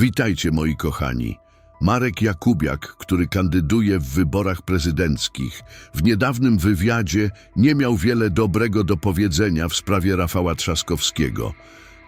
Witajcie moi kochani. Marek Jakubiak, który kandyduje w wyborach prezydenckich, w niedawnym wywiadzie nie miał wiele dobrego do powiedzenia w sprawie Rafała Trzaskowskiego.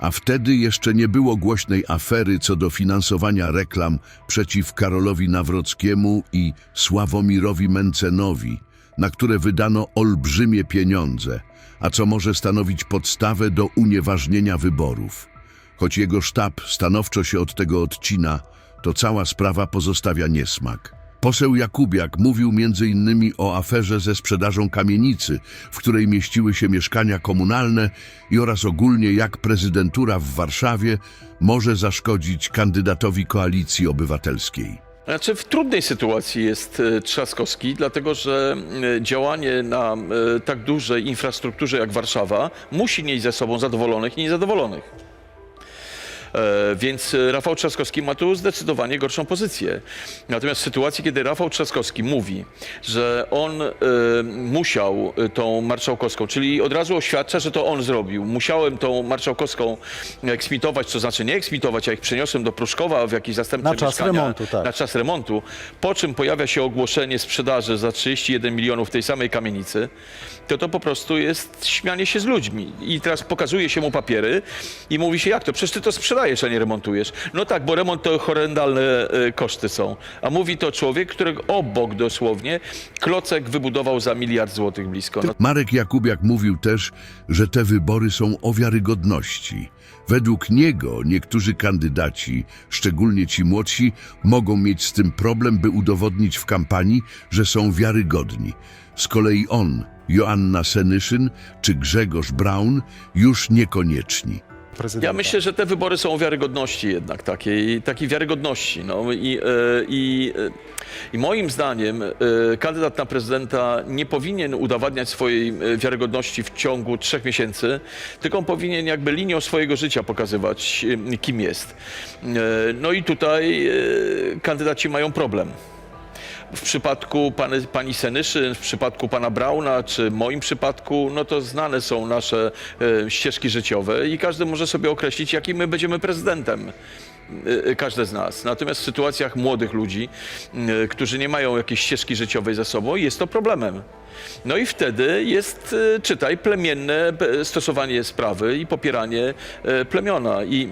A wtedy jeszcze nie było głośnej afery co do finansowania reklam przeciw Karolowi Nawrockiemu i Sławomirowi Mencenowi, na które wydano olbrzymie pieniądze, a co może stanowić podstawę do unieważnienia wyborów. Choć jego sztab stanowczo się od tego odcina, to cała sprawa pozostawia niesmak. Poseł Jakubiak mówił innymi o aferze ze sprzedażą kamienicy, w której mieściły się mieszkania komunalne i oraz ogólnie jak prezydentura w Warszawie może zaszkodzić kandydatowi Koalicji Obywatelskiej. Znaczy w trudnej sytuacji jest e, Trzaskowski, dlatego że e, działanie na e, tak dużej infrastrukturze jak Warszawa musi nieść ze sobą zadowolonych i niezadowolonych. E, Więc Rafał Trzaskowski ma tu zdecydowanie gorszą pozycję. Natomiast w sytuacji, kiedy Rafał Trzaskowski mówi, że on e, musiał e, tą marszałkowską, czyli od razu oświadcza, że to on zrobił, musiałem tą marszałkowską eksmitować, to znaczy nie eksmitować, a ich przeniosłem do Pruszkowa w jakieś zastępne Na czas mieszkania, remontu, tak. na czas remontu, po czym pojawia się ogłoszenie sprzedaży za 31 milionów tej samej kamienicy, to to po prostu jest śmianie się z ludźmi. I teraz pokazuje się mu papiery i mówi się, jak to? Przecież ty to sprzedajesz, a nie remontujesz. No tak, bo remont to horrendalne e, koszty są. A mówi to człowiek, którego obok dosłownie klocek wybudował za miliard złotych blisko. No, Marek Jakubiak mówił też, że te wybory są o wiarygodności. Według niego niektórzy kandydaci, szczególnie ci młodsi, mogą mieć z tym problem, by udowodnić w kampanii, że są wiarygodni. Z kolei on, Joanna Senyszyn czy Grzegorz Braun już niekoniecznie. Prezydenta. Ja myślę, że te wybory są o wiarygodności jednak, takiej, takiej wiarygodności. No i, e, i, e, I moim zdaniem e, kandydat na prezydenta nie powinien udowadniać swojej wiarygodności w ciągu trzech miesięcy, tylko on powinien jakby linią swojego życia pokazywać, kim jest. No i tutaj kandydaci mają problem. W przypadku pani, pani w przypadku pana Brauna, czy moim przypadku, no to znane są nasze e, ścieżki życiowe i każdy może sobie określić, jakim my będziemy prezydentem. E, e, Każde z nas. Natomiast w sytuacjach młodych ludzi, którzy nie mają jakiejś ścieżki życiowej za sobą, jest to problemem. No i wtedy jest, e, czytaj, plemienne stosowanie sprawy i popieranie e, plemiona. I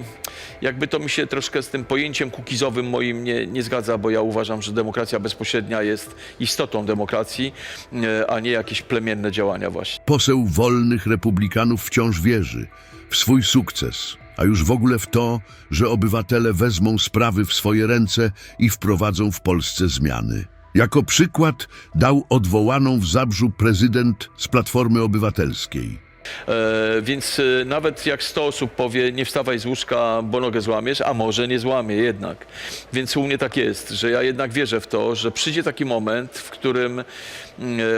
jakby to mi się troszkę z tym pojęciem kukizowym moim nie, nie zgadza, bo ja uważam, że demokracja bezpośrednia jest istotą demokracji, e, a nie jakieś plemienne działania właśnie. Poseł wolnych republikanów wciąż wierzy w swój sukces, a już w ogóle w to, że obywatele wezmą sprawy w swoje ręce i wprowadzą w Polsce zmiany. Jako przykład dał odwołaną w Zabrzu prezydent z Platformy Obywatelskiej. E, więc e, nawet jak 100 osób powie, nie wstawaj z łóżka, bo nogę złamiesz, a może nie złamie jednak. Więc u mnie tak jest, że ja jednak wierzę w to, że przyjdzie taki moment, w którym e,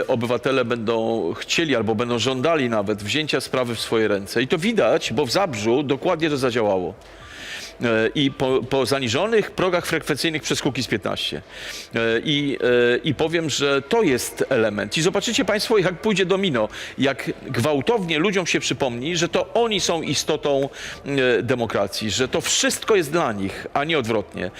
obywatele będą chcieli albo będą żądali nawet wzięcia sprawy w swoje ręce. I to widać, bo w Zabrzu dokładnie to zadziałało. E, i po, po zaniżonych progach frekwencyjnych przez Kukiz 15. E, I, e, I powiem, że to jest element. I zobaczycie Państwo, jak pójdzie domino, jak gwałtownie ludziom się przypomni, że to oni są istotą demokracji, że to wszystko jest dla nich, a nie odwrotnie.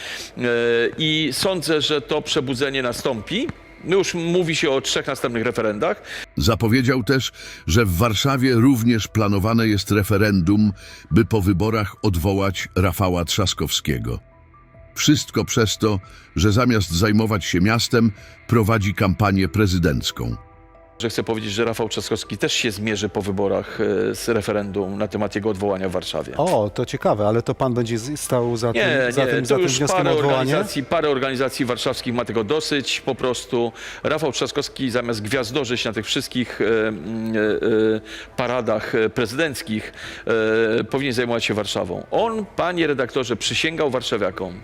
I sądzę, że to przebudzenie nastąpi. No już mówi się o trzech następnych referendach. Zapowiedział też, że w Warszawie również planowane jest referendum, by po wyborach odwołać Rafała Trzaskowskiego. Wszystko przez to, że zamiast zajmować się miastem, prowadzi kampanię prezydencką. Że chcę powiedzieć, że Rafał Trzaskowski też się zmierzy po wyborach e, z referendum na temat jego odwołania w Warszawie. O, to ciekawe, ale to pan będzie z- stał za Nie, tym, za nie, tym, za to tym już wnioskiem o parę odwołanie? organizacji, parę organizacji warszawskich ma tego dosyć po prostu. Rafał Trzaskowski zamiast gwiazdożyć na tych wszystkich e, mm, e, e, paradach e, prezydenckich e, powinien zajmować się Warszawą. On, panie redaktorze, przysięgał warszawiakom,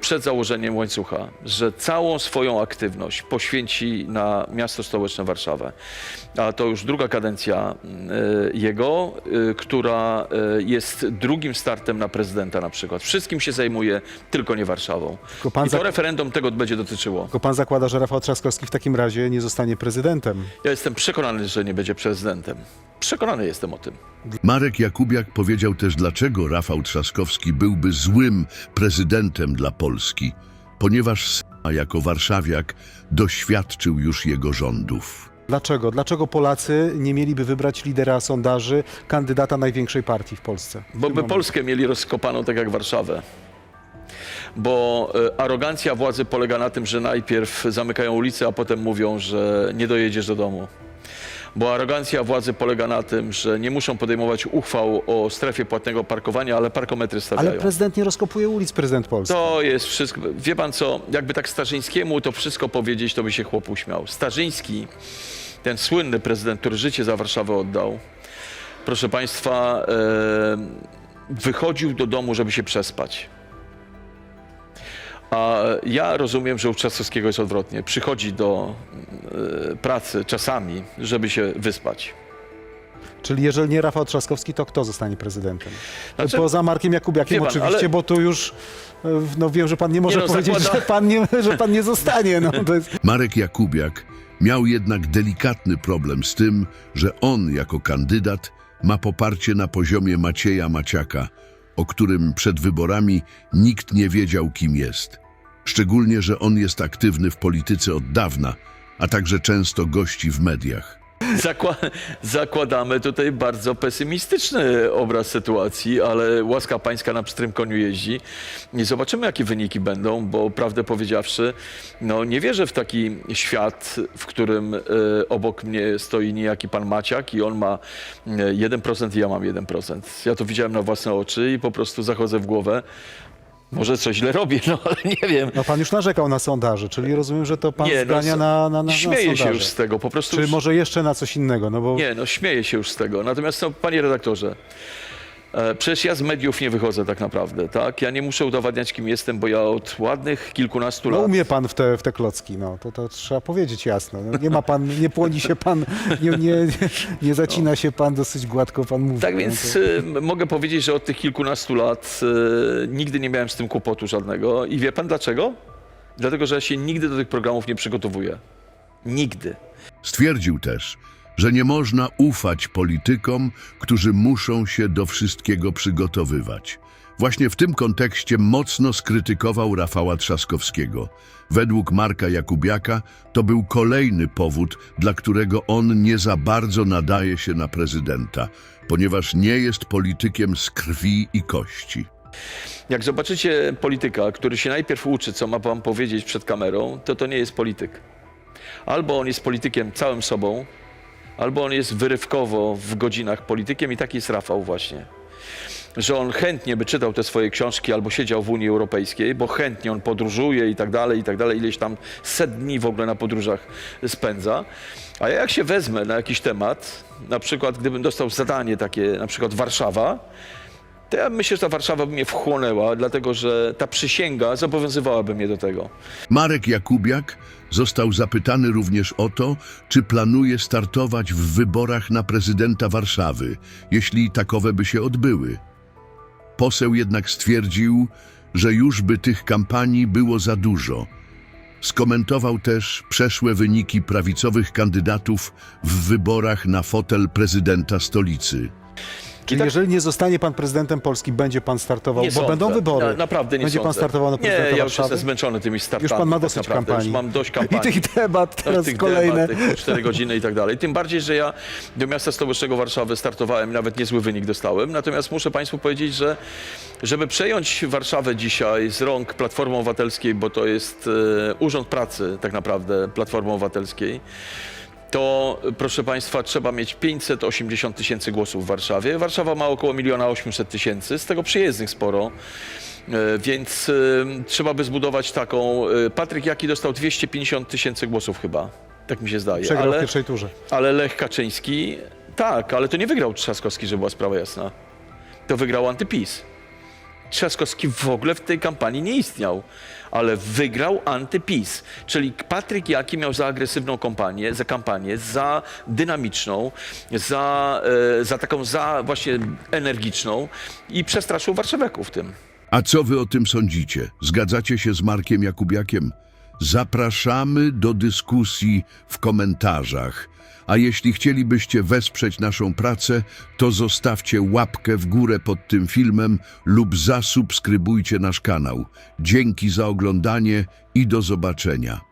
przed założeniem łańcucha, że całą swoją aktywność poświęci na miasto stołeczne Warszawę. A to już druga kadencja e, jego, e, która e, jest drugim startem na prezydenta na przykład. Wszystkim się zajmuje, tylko nie Warszawą. Tylko pan I to zak- referendum tego będzie dotyczyło. Tylko pan zakłada, że Rafał Trzaskowski w takim razie nie zostanie prezydentem. Ja jestem przekonany, że nie będzie prezydentem. Przekonany jestem o tym. Marek Jakubiak powiedział też, dlaczego Rafał Trzaskowski byłby złym prezydentem dla Polski, ponieważ a jako warszawiak doświadczył już jego rządów. Dlaczego? Dlaczego Polacy nie mieliby wybrać lidera sondaży, kandydata największej partii w Polsce? w Bo by momencie? Polskę mieli rozkopaną tak jak Warszawę. Bo e, arogancja władzy polega na tym, że najpierw zamykają ulicę, a potem mówią, że nie dojedziesz do domu. Bo arogancja władzy polega na tym, że nie muszą podejmować uchwał o strefie płatnego parkowania, ale parkometry stawiają. Ale prezydent nie rozkopuje ulic, prezydent Polski. To jest wszystko. Wie pan co, jakby tak Starzyńskiemu to wszystko powiedzieć, to by się chłop uśmiał. Starzyński, ten słynny prezydent, który życie za Warszawę oddał, proszę państwa, e, wychodził do domu, żeby się przespać. A ja rozumiem, że u Trzaskowskiego jest odwrotnie. Przychodzi do e, pracy czasami, żeby się wyspać. Czyli jeżeli nie Rafał Trzaskowski, to kto zostanie prezydentem? Znaczy- Poza Markiem Jakubiakiem pan, oczywiście, ale- bo tu już e, no wiem, że pan nie może Nie no, powiedzieć, zakłada- że, pan nie, że pan nie zostanie. No, to jest... Marek Jakubiak miał jednak delikatny problem z tym, że on jako kandydat ma poparcie na poziomie Macieja Maciaka, o którym przed wyborami nikt nie wiedział, kim jest. Szczególnie, że on jest aktywny w polityce od dawna, a także często gości w mediach. Zakła- zakładamy tutaj bardzo pesymistyczny obraz sytuacji, ale łaska pańska na pstrym koniu jeździ. Zobaczymy, jakie wyniki będą, bo prawdę powiedziawszy, no nie wierzę w taki świat, w którym e, obok mnie stoi niejaki pan Maciak i on ma e, 1% i ja mam 1%. Ja to widziałem na własne oczy i po prostu zachodzę w głowę. Może coś źle robię, no ale nie wiem. No pan już narzekał na sondaże, czyli rozumiem, że to pan Nie, no, zgania na, na, na, na Śmieję się sondaże. już z tego, po prostu Czy już- może jeszcze na coś innego? No bo Nie, no śmieję się już z tego. Natomiast, no, panie redaktorze, przecież ja z mediów nie wychodzę tak naprawdę, tak? Ja nie muszę udowadniać, kim jestem, bo ja od ładnych kilkunastu no, lat... umie pan w te, w te klocki, no to, to trzeba powiedzieć jasno. No, nie ma pan, nie płoni się pan, nie, nie, nie, zacina się pan, dosyć gładko pan mówi. Tak no, więc to... e, mogę powiedzieć, że od tych kilkunastu lat e, nigdy nie miałem z tym kłopotu żadnego. I wie pan dlaczego? Dlatego, że ja się nigdy do tych programów nie przygotowuję. Nigdy. Stwierdził też, że nie można ufać politykom, którzy muszą się do wszystkiego przygotowywać. Właśnie w tym kontekście mocno skrytykował Rafała Trzaskowskiego. Według Marka Jakubiaka to był kolejny powód, dla którego on nie za bardzo nadaje się na prezydenta, ponieważ nie jest politykiem z krwi i kości. Jak zobaczycie polityka, który się najpierw uczy, co ma wam powiedzieć przed kamerą, to to nie jest polityk. Albo on jest politykiem całym sobą, albo on jest wyrywkowo w godzinach politykiem i taki jest Rafał właśnie. Że on chętnie by czytał te swoje książki albo siedział w Unii Europejskiej, bo chętnie on podróżuje i tak dalej, i tak dalej, ileś tam set dni w ogóle na podróżach spędza. A ja jak się wezmę na jakiś temat, na przykład gdybym dostał zadanie takie, na przykład Warszawa, to ja myślę, że ta Warszawa by mnie wchłonęła, dlatego że ta przysięga zobowiązywałaby mnie do tego. Marek Jakubiak został zapytany również o to, czy planuje startować w wyborach na prezydenta Warszawy, jeśli takowe by się odbyły. Poseł jednak stwierdził, że już by tych kampanii było za dużo. Skomentował też przeszłe wyniki prawicowych kandydatów w wyborach na fotel prezydenta stolicy. Czyli tak- jeżeli nie zostanie pan prezydentem Polski, będzie pan startował, Nie bo sądzę. będą wybory. Na, naprawdę nie Będzie pan sądzę. startował na prezydenta Nie, ja już Warszawy? jestem zmęczony tymi startami. Już pan ma tak dosyć naprawdę. kampanii. Już mam dość I kampanii. tych debat teraz tych kolejne. debat, tych 4 godziny i tak dalej. Tym bardziej, że ja do miasta stołecznego Warszawy startowałem, nawet niezły wynik dostałem. Natomiast muszę Państwu powiedzieć, że żeby przejąć Warszawę dzisiaj z rąk Platformy Obywatelskiej, bo to jest e, Urząd Pracy tak naprawdę Platformy Obywatelskiej, to proszę Państwa, trzeba mieć 580 tysięcy głosów w Warszawie. Warszawa ma około 1 800 tysięcy, z tego przyjezdnych sporo. E, Więc e, trzeba by zbudować taką. e, Patryk Jaki dostał 250 tysięcy głosów chyba. Tak mi się zdaje. Przegrał w Ale, pierwszej turze. ale Lech Kaczyński, tak, ale to nie wygrał Trzaskowski, żeby była sprawa jasna. To wygrał antypis. Trzaskowski w ogóle w tej kampanii nie istniał, ale wygrał antypis. Czyli Patryk Jaki miał za agresywną kampanię, za kampanię, za dynamiczną, za, e, za taką za właśnie energiczną i przestraszył warszawiaków tym. A co wy o tym sądzicie? Zgadzacie się z Markiem Jakubiakiem? Zapraszamy do dyskusji w komentarzach. A jeśli chcielibyście wesprzeć naszą pracę, to zostawcie łapkę w górę pod tym filmem lub zasubskrybujcie nasz kanał. Dzięki za oglądanie i do zobaczenia.